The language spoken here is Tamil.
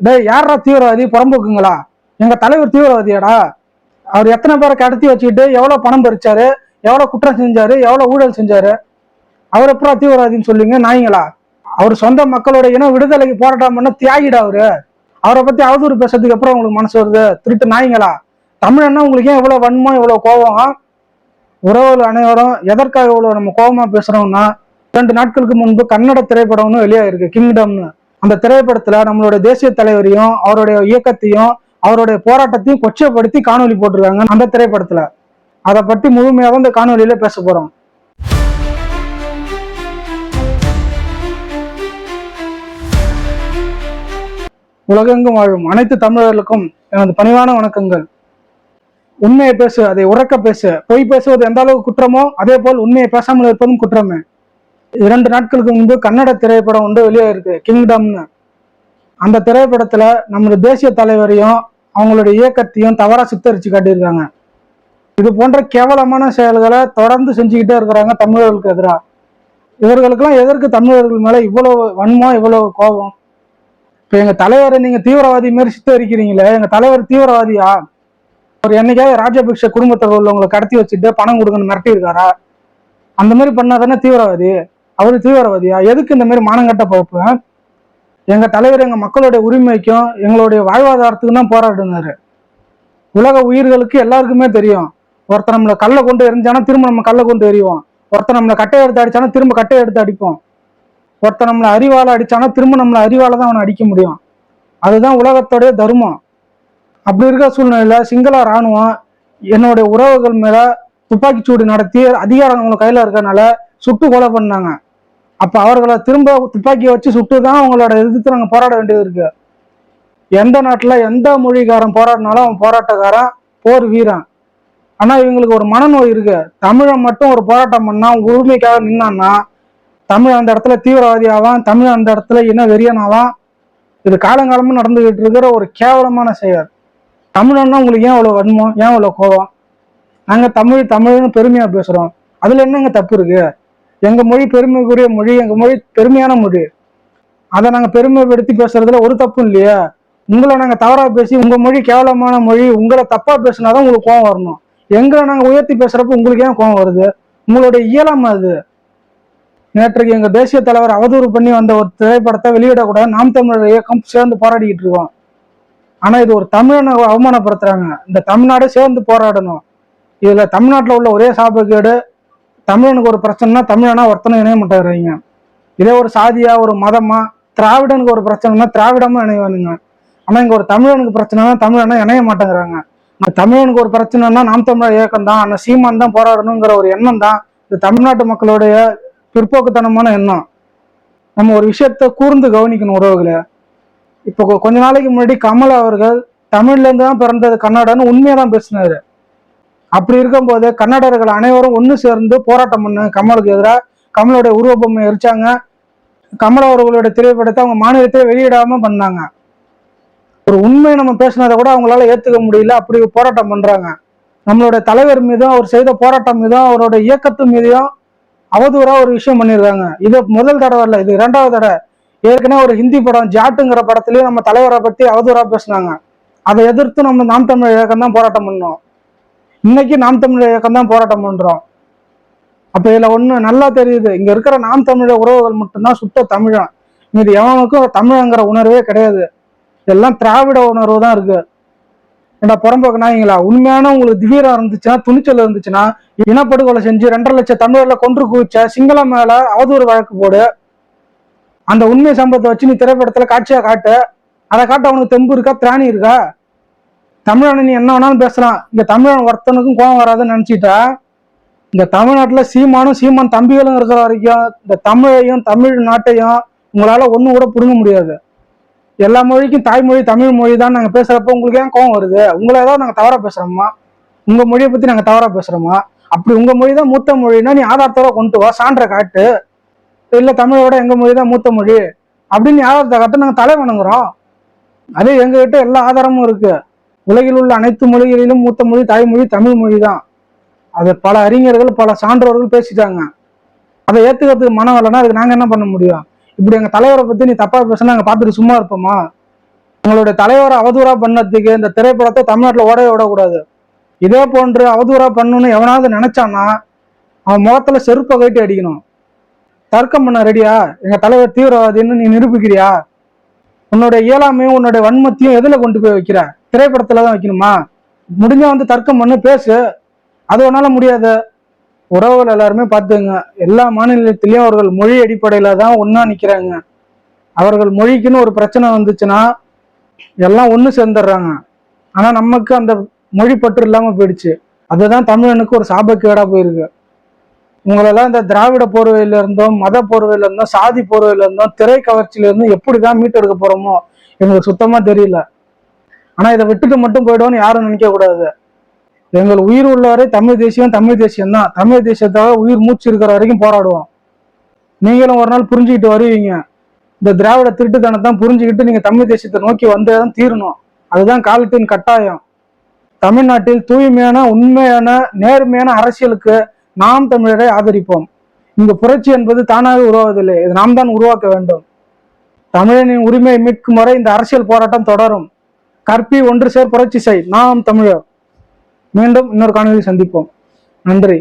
டேய் யாரா தீவிரவாதி? புறம்போக்குங்களா? எங்க தலைவர் தீவிரவாதியாடா? அவர் எத்தனை பேரை கடத்தி வச்சுக்கிட்டு எவ்வளவு பணம் பறிச்சாரு? எவ்வளவு குற்றம் செஞ்சாரு? எவ்வளவு ஊழல் செஞ்சாரு? அவர் எப்பறம் தீவிரவாதின்னு சொல்லுங்க நாய்ங்களா? அவர் சொந்த மக்களோட இன விடுதலைக்கு போராட்டம் பண்ண தியாகிடா அவரு. அவரை பத்தி அவதூறு பேசுறதுக்கு அப்புறம் உங்களுக்கு மனசு வருது? திருட்டு நாய்ங்களா? தமிழன்னா உங்களுக்கு ஏன் இவ்வளவு வன்மம் இவ்வளவு கோபம்? உறவுகள் அனைவரும் எதற்காக இவ்வளவு நம்ம கோபமா பேசுறோம்னா ரெண்டு நாட்களுக்கு முன்பு கன்னட திரைப்படம்னு வெளியாயிருக்கு கிங்டம்னு அந்த திரைப்படத்துல நம்மளுடைய தேசிய தலைவரையும் அவருடைய இயக்கத்தையும் அவருடைய போராட்டத்தையும் கொச்சப்படுத்தி காணொலி போட்டிருக்காங்க அந்த திரைப்படத்துல. அதை பற்றி முழுமையாக இந்த காணொலியில பேச போறோம். உலகெங்கும் வாழும் அனைத்து தமிழர்களுக்கும் எனது பணிவான வணக்கங்கள். உண்மையை பேசு அதை உறக்க பேசு. பொய் பேசுவது எந்த அளவுக்கு குற்றமோ அதே போல் உண்மையை பேசாமல் இருப்பதும் குற்றமே. இரண்டு நாட்களுக்கு முன்பு கன்னட திரைப்படம் ஒன்று வெளியாயிருக்கு கிங்டம்னு அந்த திரைப்படத்துல நம்மளுடைய தேசிய தலைவரையும் அவங்களுடைய இயக்கத்தையும் தவறா சித்தரிச்சு காட்டியிருக்காங்க. இது போன்ற கேவலமான செயல்களை தொடர்ந்து செஞ்சுக்கிட்டே இருக்கிறாங்க தமிழர்களுக்கு எதிராக. இவர்களுக்கெல்லாம் எதற்கு தமிழர்கள் மேல இவ்வளவு வன்மம் இவ்வளவு கோபம்? இப்போ எங்கள் தலைவரை நீங்கள் தீவிரவாதி மாரி சித்தரிக்கிறீங்களே எங்கள் தலைவர் தீவிரவாதியா? ஒரு என்னைக்காவது ராஜபக்ஷ குடும்பத்தில் உள்ளவங்களை கடத்தி வச்சுட்டு பணம் கொடுக்கணும் மிரட்டி இருக்காரா அந்த மாதிரி பண்ணாதானே தீவிரவாதி? அவரு தீவிரவாதியா? எதுக்கு இந்த மாதிரி மானங்கட்ட போப்பேன் எங்க தலைவர் எங்க மக்களுடைய உரிமைக்கும் எங்களுடைய வாழ்வாதாரத்துக்கு தான் போராடினாரு. உலக உயிர்களுக்கு எல்லாருக்குமே தெரியும். ஒருத்தர் நம்மளை கல்லை கொண்டு எரிஞ்சானா திரும்ப நம்ம கல்லை கொண்டு எறிவோம். ஒருத்தர் நம்மளை கட்டையை எடுத்து அடிச்சானா திரும்ப கட்டையை எடுத்து அடிப்போம். ஒருத்தர் நம்மளை அறிவால் அடிச்சானா திரும்ப நம்மளை அறிவால தான் அவனை அடிக்க முடியும். அதுதான் உலகத்தோடைய தர்மம். அப்படி இருக்கிற சூழ்நிலையில சிங்கள ராணுவம் என்னுடைய உறவுகள் மேல துப்பாக்கிச்சூடு நடத்தி அதிகாரம் அவங்க கையில இருக்கறனால சுட்டு கொலை பண்ணாங்க. அப்ப அவர்களை திரும்ப துப்பாக்கியை வச்சு சுட்டு தான் அவங்களோட எதிர்த்து நாங்க போராட வேண்டியது இருக்கு. எந்த நாட்டுல எந்த மொழிக்காரன் போராடினாலும் அவன் போராட்டக்காரன் போர் வீரன். ஆனா இவங்களுக்கு ஒரு மனநோய் இருக்கு. தமிழை மட்டும் ஒரு போராட்டம் பண்ணா உரிமைக்காக நின்னான்னா தமிழ் அந்த இடத்துல தீவிரவாதி ஆவான் தமிழ் அந்த இடத்துல என்ன வெறியன் ஆவான். இது காலங்காலமா நடந்துகிட்டு இருக்கிற ஒரு கேவலமான செயல். தமிழன்னா உங்களுக்கு ஏன் அவ்வளவு வன்மம் ஏன் அவ்வளவு கோவம் நாங்க தமிழ் தமிழ்னு பெருமையா பேசுறோம். அதுல என்னங்க தப்பு இருக்கு? எங்கள் மொழி பெருமைக்குரிய மொழி எங்கள் மொழி பெருமையான மொழி. அதை நாங்கள் பெருமைப்படுத்தி பேசுறதுல ஒரு தப்பும் இல்லையா. உங்களை நாங்கள் தவறாக பேசி உங்கள் மொழி கேவலமான மொழி உங்களை தப்பாக பேசினாதான் உங்களுக்கு கோவம் வரணும். எங்களை நாங்கள் உயர்த்தி பேசுகிறப்ப உங்களுக்கு ஏன் கோவம் வருது? உங்களுடைய இயலம் அது. நேற்றுக்கு எங்கள் தேசிய தலைவர் அவதூறு பண்ணி வந்த ஒரு திரைப்படத்தை வெளியிடக்கூடாது நாம் தமிழர் இயக்கம் சேர்ந்து போராடிக்கிட்டு இருக்கோம். ஆனால் இது ஒரு தமிழனை அவமானப்படுத்துறாங்க. இந்த தமிழ்நாடு சேர்ந்து போராடணும். இதில் தமிழ்நாட்டில் உள்ள ஒரே சாபக்கேடு தமிழனுக்கு ஒரு பிரச்சனைனா தமிழனா ஒருத்தனும் இணைய மாட்டேங்கிறீங்க இதே ஒரு சாதியா ஒரு மதமா திராவிடனுக்கு ஒரு பிரச்சனைனா திராவிடமா இணைவானுங்க. ஆனா இங்க ஒரு தமிழனுக்கு பிரச்சனைனா தமிழனா இணைய மாட்டேங்கிறாங்க. தமிழனுக்கு ஒரு பிரச்சனைனா நாம் தமிழர் இயக்கம் தான் அந்த சீமான் தான் போராடணுங்கிற ஒரு எண்ணம் தான் இது தமிழ்நாட்டு மக்களுடைய பிற்போக்குத்தனமான எண்ணம். நம்ம ஒரு விஷயத்த கூர்ந்து கவனிக்கணும் உறவுகளை. இப்போ கொஞ்ச நாளைக்கு முன்னாடி கமல் அவர்கள் தமிழ்ல இருந்து தான் பிறந்தது கன்னடன்னு உண்மையா தான் பேசினாரு. அப்படி இருக்கும்போது கன்னடர்கள் அனைவரும் ஒன்று சேர்ந்து போராட்டம் பண்ணு. கமலுக்கு எதிராக கமலுடைய உருவப்பொம்மை எரிச்சாங்க. கமல் அவர்களுடைய திரைப்படத்தை அவங்க மாநிலத்தை வெளியிடாம பண்ணாங்க. ஒரு உண்மை நம்ம பேசினதை கூட அவங்களால ஏத்துக்க முடியல. அப்படி போராட்டம் பண்றாங்க. நம்மளுடைய தலைவர் மீதும் அவர் செய்த போராட்டம் மீதும் அவரோட இயக்கத்து மீதும் அவதூறா ஒரு விஷயம் பண்ணியிருக்காங்க இது முதல் தடவை இல்லை இது இரண்டாவது தடவை. ஏற்கனவே ஒரு ஹிந்தி படம் ஜாட்டுங்கிற படத்துலயும் நம்ம தலைவரை பத்தி அவதூறா பேசினாங்க. அதை எதிர்த்து நம்ம நாம் தமிழ் இயக்கம் தான் போராட்டம் பண்ணோம். இன்னைக்கு நாம் தமிழர் இயக்கம் தான் போராட்டம் பண்றோம் அப்ப இதுல ஒண்ணு நல்லா தெரியுது. இங்க இருக்கிற நாம் தமிழர் உறவுகள் மட்டும்தான் சுத்த தமிழன். மீது எவனுக்கும் தமிழங்கிற உணர்வே கிடையாது. எல்லாம் திராவிட உணர்வு தான் இருக்கு. ஏண்டா புறம்போக்கு நாய்ங்களா உண்மையான உங்களுக்கு திவீரம் இருந்துச்சுன்னா துணிச்சல் இருந்துச்சுன்னா இனப்படுகொலை செஞ்சு ரெண்டரை லட்சம் தமிழர்ல கொன்று குவிச்ச சிங்களம் மேல அவதூறு வழக்கு போடு. அந்த உண்மை சம்பவத்தை வச்சு நீ திரைப்படத்துல காட்சியா காட்டு. அதை காட்ட அவனுக்கு தெம்பு இருக்கா திராணி இருக்கா? தமிழனை நீ என்ன வேணாலும் பேசலாம். இங்க தமிழன் ஒருத்தனுக்கும் கோபம் வராதுன்னு நினைச்சிட்டா இந்த தமிழ்நாட்டுல சீமானும் சீமான் தம்பிகளும் இருக்கிற வரைக்கும் இந்த தமிழையும் தமிழ் நாட்டையும் உங்களால ஒன்றும் கூட புடுங்க முடியாது. எல்லா மொழிக்கும் தாய்மொழி தமிழ் மொழி தான் நாங்க பேசுறப்ப உங்களுக்கு ஏன் கோவம் வருது? உங்களை ஏதாவது நாங்க தவறா பேசுறோமா? உங்க மொழியை பத்தி நாங்க தவறா பேசுறோமா? அப்படி உங்க மொழி தான் மூத்த மொழினா நீ ஆதாரத்தோட கொண்டு வா சான்ற காட்டு. இல்ல தமிழோட எங்க மொழி தான் மூத்த மொழி. அப்படின்னு ஆதாரத்தை காட்டு நாங்க தலை வணங்குறோம் அதே எங்ககிட்ட எல்லா ஆதாரமும் இருக்கு. உலகில் உள்ள அனைத்து மொழிகளிலும் மூத்த மொழி தாய்மொழி தமிழ் மொழி தான் அதை பல அறிஞர்கள் பல சான்றோர்கள் பேசிட்டாங்க. அதை ஏத்துக்கிறதுக்கு மனம் வரலன்னா அதுக்கு நாங்க என்ன பண்ண முடியும்? இப்படி எங்க தலைவரை பத்தி நீ தப்பா பேசினா நாங்க பார்த்துட்டு சும்மா இருப்போமா? உங்களுடைய தலைவரை அவதூறா பண்ணதுக்கு இந்த திரைப்படத்தை தமிழ்நாட்டில் ஓடவே விடக்கூடாது இதே போன்று அவதூறா பண்ணணும்னு எவனாவது நினைச்சான்னா அவன் முகத்துல செருப்பை கட்டி அடிக்கணும். தர்க்கம் பண்ண ரெடியா? எங்க தலைவர் தீவிரவாதின்னு நீ நிரூபிக்கிறியா? உன்னுடைய இயலாமையும் உன்னுடைய வன்மத்தையும் எதுல கொண்டு போய் வைக்கிற? திரைப்படத்துல தான் வைக்கணுமா? முடிஞ்ச வந்து தர்க்கம் பண்ணு பேசு. அது ஒன்னால முடியாது. உறவுகள் எல்லாருமே பார்த்துங்க எல்லா மாநிலத்திலையும் அவர்கள் மொழி அடிப்படையில தான் ஒன்னா நிக்கிறாங்க. அவர்கள் மொழிக்குன்னு ஒரு பிரச்சனை வந்துச்சுன்னா எல்லாம் ஒன்று சேர்ந்துடுறாங்க. ஆனா நமக்கு அந்த மொழி பற்று இல்லாம போயிடுச்சு. அதுதான் தமிழனுக்கு ஒரு சாபக்கேடா போயிருக்கு. உங்களெல்லாம் இந்த திராவிட போர்வையில இருந்தோம் மத போர்வையில இருந்தோம் சாதி போர்வையில இருந்தோம் திரை கவர்ச்சியில இருந்தும் எப்படிதான் மீட்டெடுக்க போறோமோ எங்களுக்கு சுத்தமா தெரியல. ஆனா இதை விட்டுட்டு மட்டும் போயிடுவோம்னு யாரும் நினைக்க கூடாது. எங்கள் உயிர் உள்ளவரை தமிழ் தேசியம் தமிழ் தேசியம் தான். தமிழ் தேசியத்தாக உயிர் மூச்சு இருக்கிற வரைக்கும் போராடுவோம். நீங்களும் ஒரு நாள் புரிஞ்சுக்கிட்டு வருவீங்க. இந்த திராவிட திருட்டுத்தனத்தான் புரிஞ்சுக்கிட்டு நீங்க தமிழ் தேசியத்தை நோக்கி வந்தே தான் தீரணும். அதுதான் காலத்தின் கட்டாயம். தமிழ்நாட்டில் தூய்மையான உண்மையான நேர்மையான அரசியலுக்கு நாம் தமிழரை ஆதரிப்போம். இங்கு புரட்சி என்பது தானாக உருவாவதில்லை. இது நாம் தான் உருவாக்க வேண்டும். தமிழனின் உரிமையை மீட்கும் வரை இந்த அரசியல் போராட்டம் தொடரும். கற்பி ஒன்று சேர் புரட்சி செய். நாம் தமிழர். மீண்டும் இன்னொரு காணொலியில் சந்திப்போம். நன்றி.